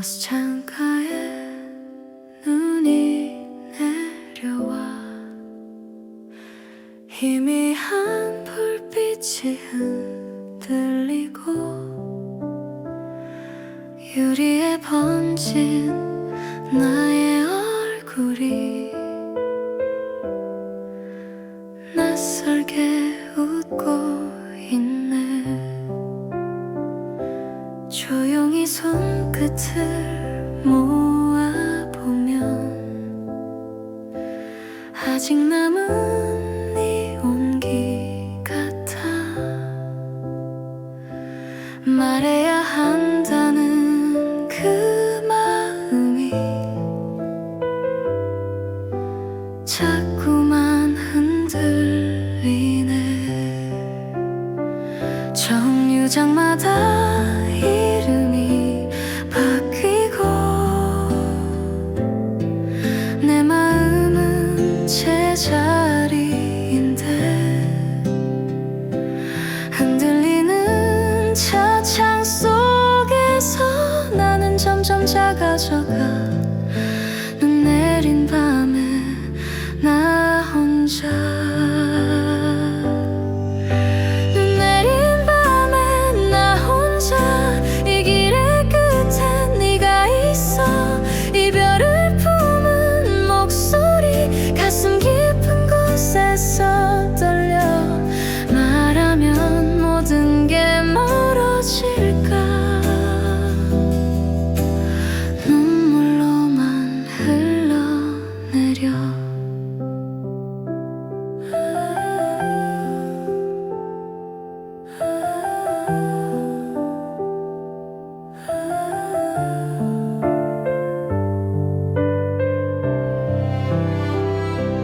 버스 유리에 번진 나의 얼굴이 낯설게 웃고 있네. 조용히 손끝을 모아보면 아직 남은 정류장마다 이름이 바뀌고 내 마음은 제자리인데 흔들리는 차창 속에서 나는 점점 작아져가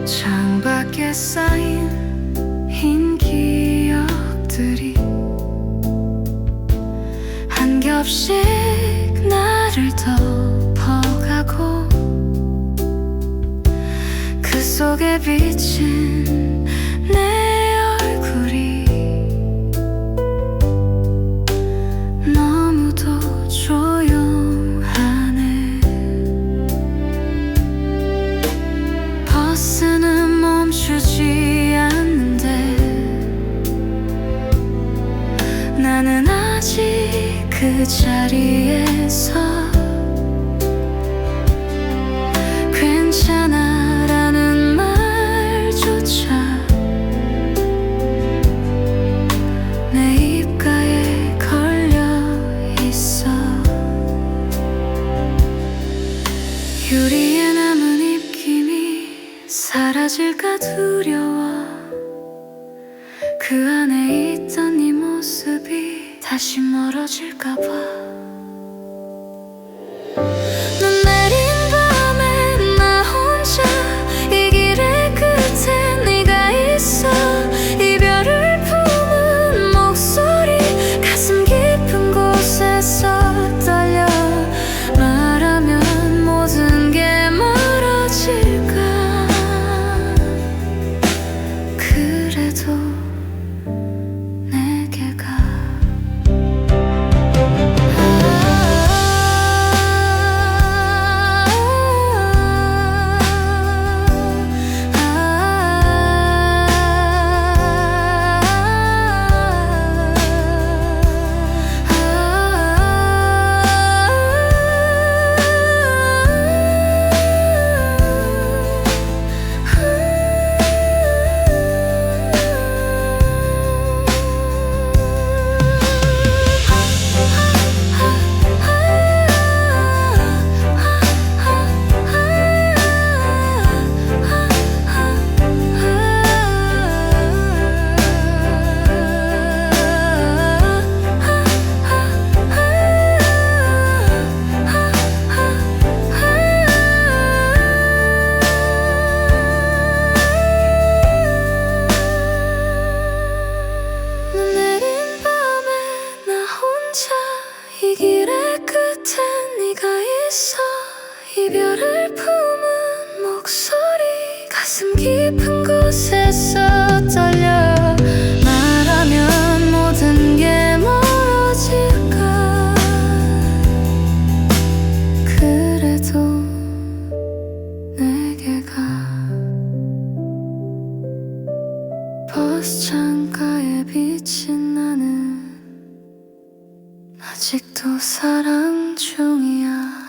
창밖에 쌓인 흰 기억들이 한 겹씩 나를 덮 속에 비친 내 얼굴이 너무도 조용하네. 버스는 멈추지 않는데 나는 아직 그 자리에서 사라질까 두려워. 그 안에 있던 네 모습이 다시 멀어질까봐 목소리 가슴 깊은 곳에서 떨려 말하면 모든 게 멀어질까? 그래도 내게 가 버스 창가에 비친 나는 아직도 사랑 중이야